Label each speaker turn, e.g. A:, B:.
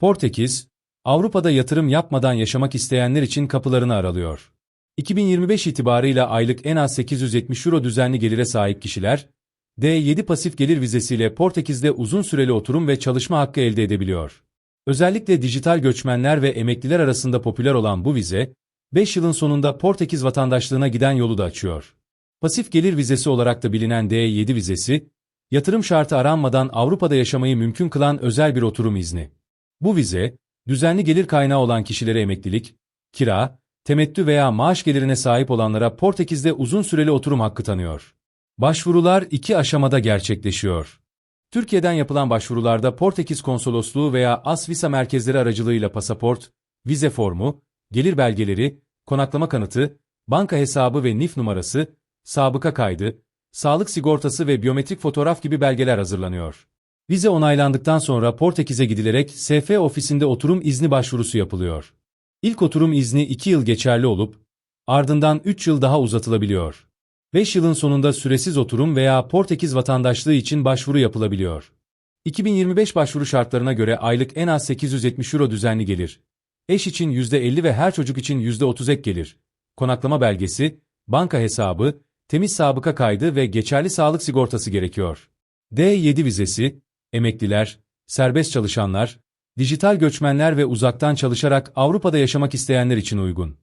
A: Portekiz, Avrupa'da yatırım yapmadan yaşamak isteyenler için kapılarını aralıyor. 2025 itibarıyla aylık en az 870 euro düzenli gelire sahip kişiler, D7 pasif gelir vizesiyle Portekiz'de uzun süreli oturum ve çalışma hakkı elde edebiliyor. Özellikle dijital göçmenler ve emekliler arasında popüler olan bu vize, 5 yılın sonunda Portekiz vatandaşlığına giden yolu da açıyor. Pasif gelir vizesi olarak da bilinen D7 vizesi, yatırım şartı aranmadan Avrupa'da yaşamayı mümkün kılan özel bir oturum izni. Bu vize, düzenli gelir kaynağı olan kişilere emeklilik, kira, temettü veya maaş gelirine sahip olanlara Portekiz'de uzun süreli oturum hakkı tanıyor. Başvurular iki aşamada gerçekleşiyor. Türkiye'den yapılan başvurularda Portekiz Konsolosluğu veya AS Visa merkezleri aracılığıyla pasaport, vize formu, gelir belgeleri, konaklama kanıtı, banka hesabı ve NIF numarası, sabıka kaydı, sağlık sigortası ve biyometrik fotoğraf gibi belgeler hazırlanıyor. Vize onaylandıktan sonra Portekiz'e gidilerek SF ofisinde oturum izni başvurusu yapılıyor. İlk oturum izni 2 yıl geçerli olup, ardından 3 yıl daha uzatılabiliyor. 5 yılın sonunda süresiz oturum veya Portekiz vatandaşlığı için başvuru yapılabiliyor. 2025 başvuru şartlarına göre aylık en az 870 euro düzenli gelir. Eş için %50 ve her çocuk için %30 ek gelir. Konaklama belgesi, banka hesabı, temiz sabıka kaydı ve geçerli sağlık sigortası gerekiyor. D7 vizesi, emekliler, serbest çalışanlar, dijital göçmenler ve uzaktan çalışarak Avrupa'da yaşamak isteyenler için uygun.